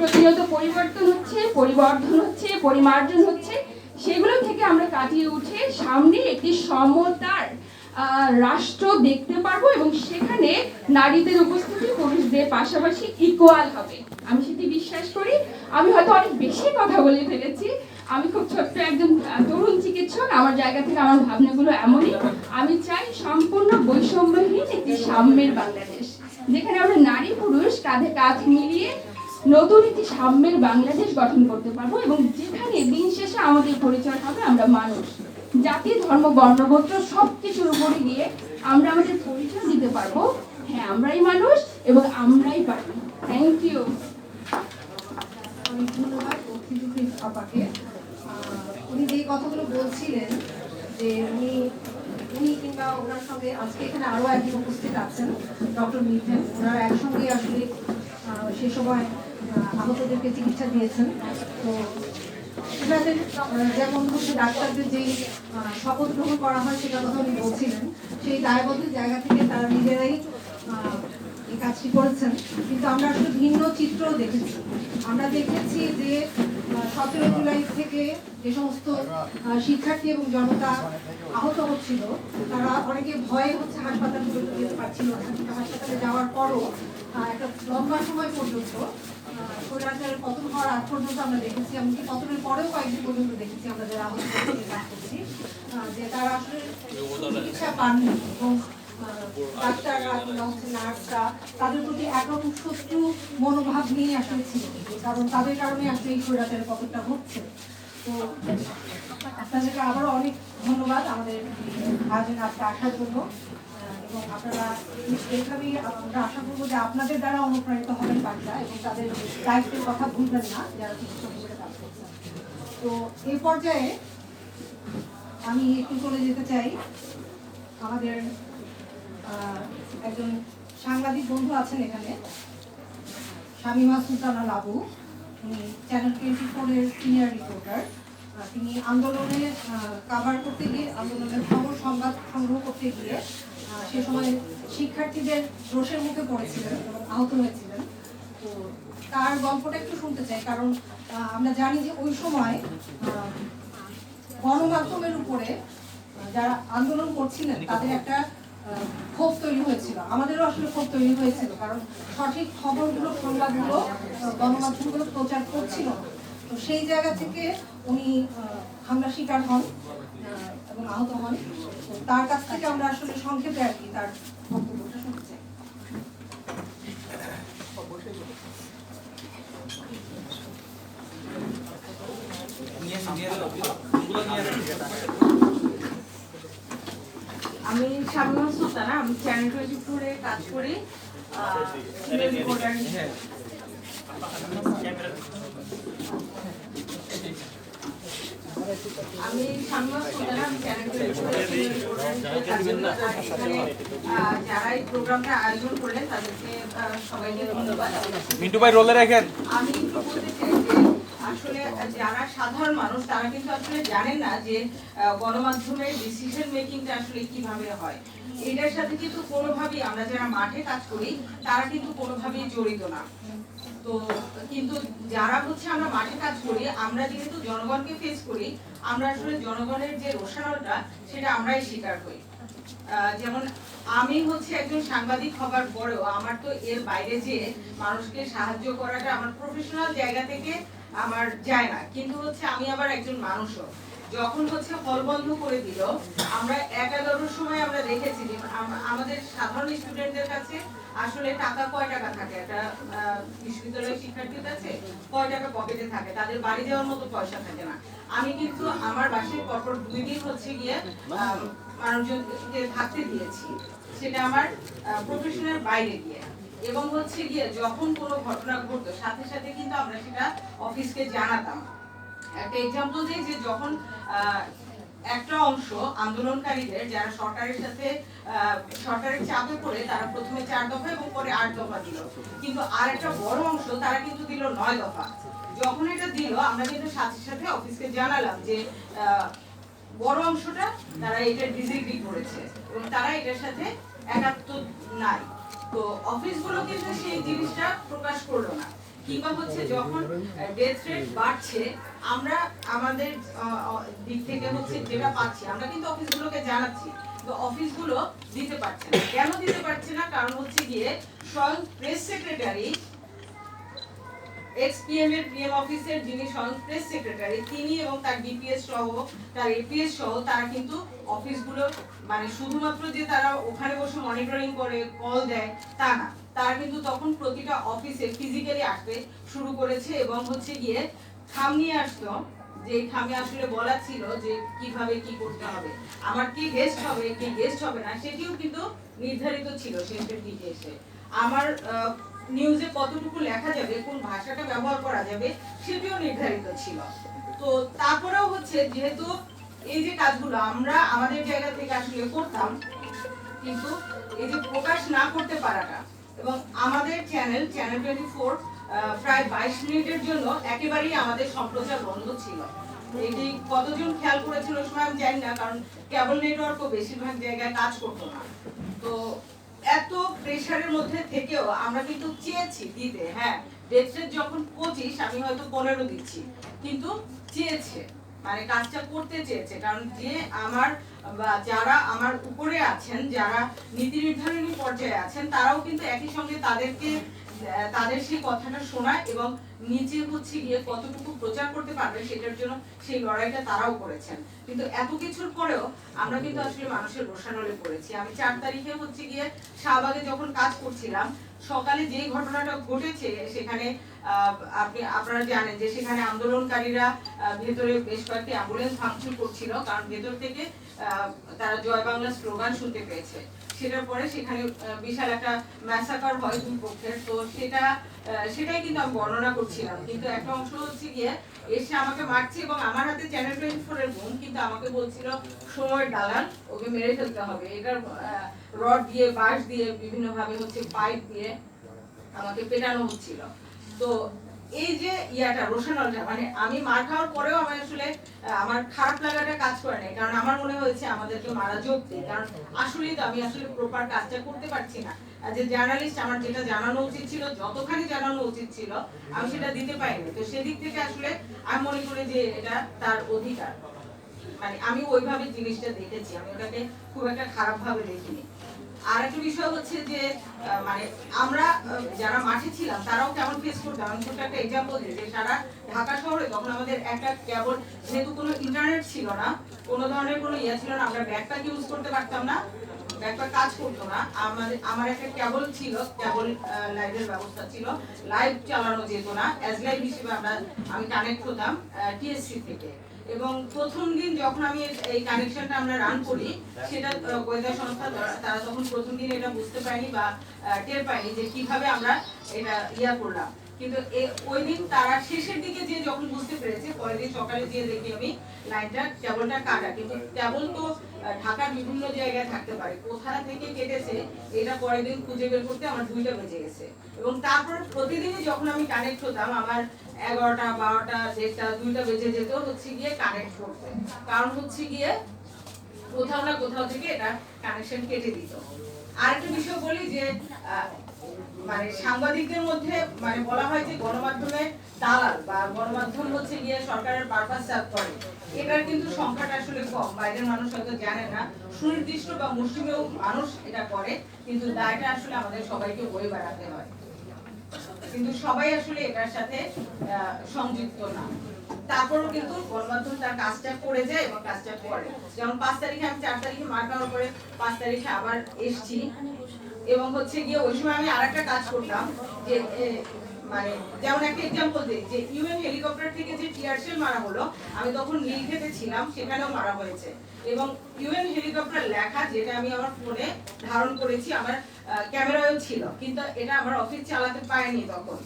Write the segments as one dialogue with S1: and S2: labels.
S1: প্রতিনিয়ত পরিবর্তন হচ্ছে, পরিবর্ধন হচ্ছে, পরিমার্জন হচ্ছে, সেগুলো থেকে আমরা কাটিয়ে উঠে সামনে একটি সমতার রাষ্ট্র দেখতে পারব এবং সেখানে নারীদের উপস্থিতি পুরুষদের পাশাপাশি ইকুয়াল হবে। আমি সেটি বিশ্বাস করি। আমি হয়তো অনেক বেশি কথা বলে ফেলেছি। আমি খুব ছোট্ট একজন তরুণ চিকিৎসক। আমার জায়গা থেকে আমার ভাবনাগুলো এমনই। আমি চাই সম্পূর্ণ বৈষম্যহীন একটি সাম্যের বাংলাদেশ, যেখানে আমরা নারী পুরুষ কাঁধে কাঁধ মিলিয়ে নতুন একটি সাম্যের বাংলাদেশ গঠন করতে পারব এবং যেখানে দিন শেষে আমাদের পরিচয় হবে আমরা মানুষ। জাতি, ধর্ম, বর্ণগোত্র সব কিছুর উপরে গিয়ে আমরা আমাদের পরিচয় দিতে পারব। হ্যাঁ আমরাই মানুষ এবং আমরাই পারব থ্যাংক ইউ
S2: ধন্যবাদ উনি যে কথাগুলো বলছিলেন যে উনি উনি কিংবা ওনার সঙ্গে আজকে এখানে আরও একজন উপস্থিত আছেন, ডক্টর মিঠেন। ওনারা একসঙ্গে আসলে সে সময় আহতদেরকে চিকিৎসা দিয়েছেন। তো ওনাদের যেমন হচ্ছে ডাক্তারদের যেই শপথ গ্রহণ করা হয় সেটার কথা উনি বলছিলেন, সেই দায়বদ্ধ জায়গা থেকে তারা নিজেরাই এই কাজটি করেছেন। কিন্তু আমরা আসলে ভিন্ন চিত্রও দেখেছি। আমরা দেখেছি যে সতেরো জুলাই থেকে যে সমস্ত শিক্ষার্থী এবং জনতা আহত হচ্ছিল, তারা অনেকে ভয়ে হচ্ছে হাসপাতালগুলোতে যেতে পারছিল হাসপাতালে যাওয়ার পরও একটা লম্বা সময় পর্যন্ত তাদের প্রতি একরকম মনোভাব নিয়ে আসলে ছিল কারণ তাদের কারণে আসলে এই স্বৈরাচারের পতনটা হচ্ছে তো আপনাদেরকে আবারও অনেক ধন্যবাদ আমাদের আয়োজনে আজকে আসার জন্য। এবং আপনারা এইভাবেই আমরা আশা করব যে আপনাদের দ্বারা অনুপ্রাণিত হবেন বাচ্চা এবং তাদের দায়িত্বের কথা ভুলবেন না, যারা চিকিৎসক হিসেবে কাজ করছেন। তো এই পর্যায়ে আমি একটু চলে যেতে চাই। আমাদের একজন সাংবাদিক বন্ধু আছেন এখানে, শামিমা সুলতানা লাবু। উনি চ্যানেল টোয়েন্টি ফোরের সিনিয়র রিপোর্টার তিনি আন্দোলনে কাভার করতে গিয়ে, আন্দোলনের খবর সংবাদ সংগ্রহ করতে গিয়ে সে সময় শিক্ষার্থীদের রোষের মুখে পড়েছিলেন, আহত হয়েছিলেন তো তার গল্পটা একটু শুনতে চাই, কারণ আমরা জানি যে ওই সময় গণমাধ্যমের উপরে যারা আন্দোলন করছিলেন, তাদের একটা ক্ষোভ তৈরি হয়েছিল আমাদেরও আসলে ক্ষোভ তৈরি হয়েছিল, কারণ সঠিক খবরগুলো, সংবাদগুলো গণমাধ্যমগুলো প্রচার করছিল না। তো সেই জায়গা থেকে উনি হামলা শিকার হন এবং আহত হন। তার কাছ থেকে আমরা আসলে সংক্ষেপে আর কি তার
S3: আমি শামিমা সুলতানা আমি চ্যানেল কাজ করি আহ, সিনিয়র রিপোর্টার হিসেবে। আমি যারা এই প্রোগ্রামটা আয়োজন করলেন তাদেরকে সবাইকে ধন্যবাদ।
S4: মিন্টু ভাই রোলে রাখেন।
S3: আমি বলতে চাই যে আসলে যারা সাধারণ মানুষ তারা কিন্তু আসলে জানেন না যে গণমাধ্যমের ডিসিশন মেকিংটা আসলে কীভাবে হয়। এটার সাথে কিন্তু কোনোভাবেই আমরা যারা মাঠে কাজ করি তারা কিন্তু কোনোভাবেই জড়িত না। তো কিন্তু যারা হচ্ছে আমরা মাঠে কাজ করি আমরা যেহেতু জনগণকে ফেস করি আমরা আসলে জনগণের যে রোষানলটা সেটা আমরাই স্বীকার আহ, যেমন আমি হচ্ছে একজন সাংবাদিক হবার পরেও আমার তো এর বাইরে মানুষকে সাহায্য করাটা আমার প্রফেশনাল জায়গা থেকে আমার যায় না। কিন্তু হচ্ছে আমি আবার একজন মানুষও। যখন হচ্ছে হল বন্ধ করে দিল আমরা এক এগারোর সময় আমরা দেখেছি আমাদের সাধারণ স্টুডেন্টদের কাছে আসলে টাকা কয় টাকা থাকে? একটা বিশ্ববিদ্যালয়ের শিক্ষার্থীর কাছে কয় টাকা পকেটে থাকে? তাদের বাড়ি যাওয়ার মতো পয়সা থাকে না। আমি কিন্তু আমার বাসায় পরপর দুই দিন হচ্ছে গিয়ে মানুষজনকে থাকতে দিয়েছি। সেটা আমার প্রফেশনের বাইরে গিয়ে। এবং হচ্ছে গিয়ে যখন কোনো ঘটনা ঘটতো, সাথে সাথে কিন্তু আমরা সেটা অফিসকে জানাতাম। একটা এক্সাম্পল দিই যে যখন একটা অংশ আন্দোলনকারীদের যারা সরকারের সাথে সরকারের চাপে পড়ে তারা প্রথমে চার দফা এবং পরে আট দফা দিল। কিন্তু আর একটা বড় অংশ তারা কিন্তু দিল নয় দফা। যখন এটা দিল, আমরা কিন্তু সাথে সাথে অফিসকে জানালাম যে বড় অংশটা তারা এটা ডিসএগ্রি করেছে এবং তারা এটার সাথে একাত্ম নাই। তো অফিসগুলো কিন্তু সেই জিনিসটা প্রকাশ করল না। কিংবা হচ্ছে যখন ডেথ রেট বাড়ছে, আমরা আমাদের দিক থেকে হচ্ছে যেটা পাচ্ছি, আমরা কিন্তু অফিসগুলোকে জানাচ্ছি, তো অফিসগুলো দিতে পারছে না। কেন দিতে পারছে না? কারণ হচ্ছে গিয়ে স্বয়ং প্রেস সেক্রেটারি এক্সপিএম এর পিএম অফিসের যিনি স্বয়ং প্রেস সেক্রেটারি তিনি এবং তার ডিপিএস সহ, তার এপিএস সহ, তারা কিন্তু অফিসগুলো মানে শুধুমাত্র যে তারা ওখানে বসে মনিটরিং করে কল দেয়, তা না। তারা কিন্তু তখন প্রতিটা অফিসে ফিজিক্যালি আসতে শুরু করেছে এবং হচ্ছে গিয়ে খাম নিয়ে আসতো যে খামে আসলে বলা ছিল যে কীভাবে কি করতে হবে, আমার কি গেস্ট হবে, কি গেস্ট হবে না, সেটিও কিন্তু নির্ধারিত ছিল শেষের দিকে এসে। আমার নিউজে কতটুকু লেখা যাবে, কোন ভাষাটা ব্যবহার করা যাবে, সেটিও নির্ধারিত ছিল। তো তারপরেও হচ্ছে যেহেতু এই যে কাজগুলো আমরা আমাদের জায়গা থেকে আসলে করতাম, কিন্তু এই যে প্রকাশ না করতে পারাটা এবং আমাদের চ্যানেল চ্যানেল টোয়েন্টি ফোর প্রায় বাইশ মিনিটের জন্য একেবারেই আমাদের সম্প্রচার বন্ধ ছিল। এটি কতজন খেয়াল করেছিল সময় আমি জানি না, কারণ কেবল নেটওয়ার্কও বেশিরভাগ জায়গায় কাজ করতো না। তো এত প্রেশারের মধ্যে থেকেও আমরা কিন্তু চেয়েছি দিতে হ্যাঁ ডেটসের যখন পঁচিশ, আমি হয়তো পনেরো দিচ্ছি, কিন্তু চেয়েছে। মানে কাজটা করতে চেয়েছে। কারণ যে আমার, বা যারা আমার উপরে আছেন, যারা নীতি নির্ধারণী পর্যায়ে আছেন, তারাও কিন্তু একই সঙ্গে তাদেরকে তাদের সেই কথাটা শোনায় এবং নিজে হচ্ছে গিয়ে কতটুকু প্রচার করতে পারবে সেটার জন্য সেই লড়াইটা তারাও করেছেন। কিন্তু এত কিছুর পরেও আমরা কিন্তু আসলে মানুষের রোষানলে পড়েছি। আমি চার তারিখে হচ্ছে গিয়ে শাহবাগে যখন কাজ করছিলাম, সকালে যে ঘটনাটা ঘটেছে সেখানে আপনি, আপনারা জানেন যে সেখানে আন্দোলনকারীরা ভেতরে বেশ কয়েকটি অ্যাম্বুলেন্স ভাঙচুর করছিল, কারণ ভেতর থেকে তারা জয় বাংলা স্লোগান শুনতে পেয়েছে। সেটার পরে সেখানে বিশাল একটা ম্যাসাকার হয় দুই পক্ষের। তো সেটা সেটাই কিন্তু আমি বর্ণনা করছিলাম। কিন্তু একটা অংশ হচ্ছে গিয়ে, এসে আমাকে মারছে এবং আমার হাতে চ্যানেল টোয়েন্টি ফোর এর বোন কিন্তু আমাকে বলছিল সময় দালাল ওকে মেরে ফেলতে হবে। এটার রড দিয়ে, বাঁশ দিয়ে বিভিন্ন ভাবে হচ্ছে পাইপ দিয়ে আমাকে পেটানো হচ্ছিল। তো এই যে ইয়াটা রোশানলটা মানে আমি মার খাওয়ার পরেও আমি আসলে আমার খারাপ লাগাটা কাজ করে নাই। কারণ আমার মনে হয়েছে আমাদেরকে মারা যোগ্য কারণ আসলেই তো আমি আসলে প্রপার কাজটা করতে পারছি না। যে জার্নালিস্ট আমার যেটা জানানো উচিত ছিল, যতখানি জানানো উচিত ছিল, আমি সেটা দিতে পারিনি। তো সেদিক থেকে আসলে আমি মনে করি যে এটা তার অধিকার। মানে আমি ওইভাবে জিনিসটা দেখেছি। আমি ওটাকে খুব একটা খারাপ ভাবে দেখিনি। আর একটা বিষয় হচ্ছে যে মানে আমরা যারা মাঠে ছিলাম, তারাও কেমন ফেস করতাম আমি ছোট্ট একটা এক্সাম্পল দিই, যে সারা ঢাকা শহরে তখন আমাদের একটা কেবল, যেহেতু কোনো ইন্টারনেট ছিল না, কোনো ধরনের কোনো ইয়ে ছিল না, আমরা ব্যাকপ্যাক ইউজ করতে পারতাম না ব্যাকপ্যাক কাজ করতো না। আমাদের, আমার একটা কেবল ছিল, কেবল লাইভের ব্যবস্থা ছিল। লাইভ চালানো যেত না অ্যাজ লাইভ হিসেবে আমরা, আমি কানেক্ট হতাম টিএসসি থেকে। এবং প্রথম দিন যখন আমি এই কানেকশনটা আমরা রান করি, সেটা গোয়েন্দা সংস্থা তারা- তখন প্রথম দিন এটা বুঝতে পারেনি বা টের পায়নি যে কীভাবে আমরা এটা ইয়া করলাম। কিন্তু ওই দিন তারা শেষের দিকে যে যখন বুঝতে পেরেছে, পরের দিন সকালে গিয়ে দেখি আমি লাইনটা, কেবলটা কাটা। কিন্তু কেবল তো ঢাকার বিভিন্ন জায়গায় থাকতে পারে। কোথা থেকে কেটেছে, এটা পরের দিন খুঁজে বের করতে আমার দুইটা বেজে গেছে। এবং তারপর প্রতিদিনই যখন আমি কানেক্ট হতাম, আমার এগারোটা, বারোটা, দেড়টা, দুইটা বেজে যেত হচ্ছে গিয়ে কানেক্ট করতে। কারণ হচ্ছে গিয়ে কোথাও না কোথাও থেকে এটা কানেকশন কেটে দিত। আর একটা বিষয় বলি যে মানে সাংবাদিকদের মধ্যে মানে বলা হয় যে গণমাধ্যমে দালাল বা গণমাধ্যম হচ্ছে গিয়ে সরকারের পারপাস সার্ভ করে। এটার কিন্তু সংখ্যাটা আসলে কম। বাইরের মানুষ হয়তো জানে না। সুনির্দিষ্ট বা মুসলিমেও মানুষ এটা করে, কিন্তু দায়টা আসলে আমাদের সবাইকে বয়ে বেড়াতে হয়। কিন্তু সবাই আসলে এটার সাথে সংযুক্ত না। তারপরেও কিন্তু গণমাধ্যম তার কাজটা করে যায় এবং কাজটা করে। যেমন পাঁচ তারিখে আমি চার তারিখে মার খাওয়ার পরে পাঁচ তারিখে আবার এসছি। এবং হচ্ছে গিয়ে ওই সময় আমি আর একটা কাজ করতাম যে মানে যেমন একটা এক্সাম্পল দিই, যে ইউএন হেলিকপ্টার থেকে যে টিয়ারশেল মারা হলো, আমি তখন নীলক্ষেতে ছিলাম, সেখানেও মারা হয়েছে। এবং ইউএন হেলিকপ্টার লেখা যেটা আমি আমার ফোনে ধারণ করেছি, আমার ক্যামেরাও ছিল, কিন্তু এটা আমার অফিস চালাতে পারেনি তখন।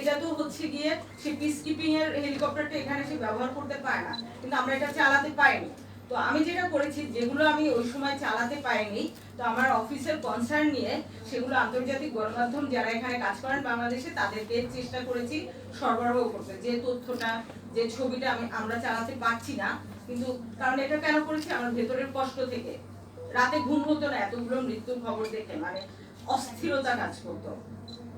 S3: এটা তো হচ্ছে গিয়ে সে পিস কিপিং এর হেলিকপ্টারটা এখানে সে ব্যবহার করতে পারে না, কিন্তু আমরা এটা চালাতে পারিনি তো আমি যেটা করেছি, যেগুলো আমি ওই সময় চালাতে পারিনি তো আমার অফিসের কনসার্ন নিয়ে সেগুলো আন্তর্জাতিক গণমাধ্যম যারা এখানে কাজ করেন বাংলাদেশে, তাদেরকে চেষ্টা করেছি সরবরাহ করতে। যে তথ্যটা, যে ছবিটা আমি, আমরা চালাতে পারছি না, কিন্তু কারণ এটা কেন করেছি? আমার ভেতরের কষ্ট থেকে। রাতে ঘুম হতো না, এতগুলো মৃত্যুর খবর দেখে মানে অস্থিরতা কাজ করতো।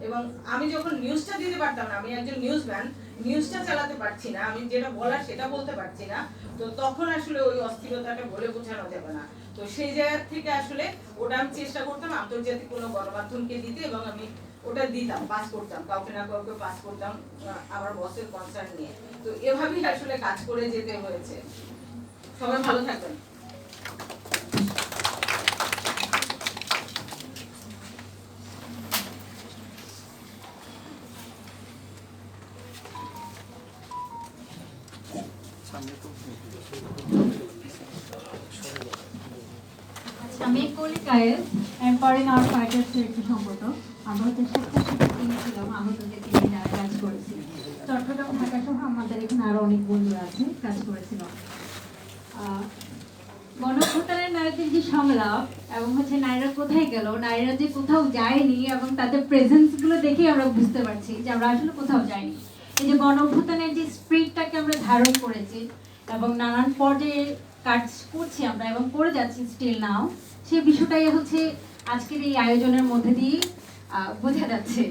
S3: এবং আমি যখন নিউজটা দিতে পারতাম না, আমি একজন নিউজ ম্যান নিউজটা চালাতে পারছি না, আমি যেটা বলার সেটা বলতে পারছি না, তো তখন আসলে ওই অস্থিরতাটা বলে বোঝানো যাবে না। তো সেই জায়গা থেকে আসলে ওটা আমি চেষ্টা করতাম আন্তর্জাতিক কোনো গণমাধ্যমকে দিতে এবং আমি ওটা দিতাম পাস করতাম, কাউকে না কাউকে পাস করতাম আমার বসের কনসার্ন নিয়ে। তো এভাবেই আসলে কাজ করে যেতে হয়েছে। সবাই ভালো থাকবেন।
S4: আমি কলি কায়েস এম্পাওয়ারিং আওয়ার ফাইটার্সের একটি সংগঠন আমরা হচ্ছে ছিলাম আহতদেরকে নিয়ে কাজ করেছি। চট্টগ্রাম ঢাকা সহ আমাদের এখানে অনেক বন্ধুরা আছে কাজ করেছিলাম আহ, গণভোটারের নারীদের যে সংলাপ এবং হচ্ছে নারীরা কোথায় গেল নারীরা যে কোথাও যায়নি এবং তাদের প্রেজেন্সগুলো দেখেই আমরা বুঝতে পারছি যে আমরা আসলে কোথাও যাইনি। এই যে গণভূতানের যে স্পিরিটটাকে আমরা ধারণ করেছি এবং নানান পর্যায়ে কাজ করছি আমরা এবং করে যাচ্ছি স্টিল নাও সেই বিষয়টাই হচ্ছে আজকের এই আয়োজনের মধ্যে দিয়ে বোঝা যাচ্ছে।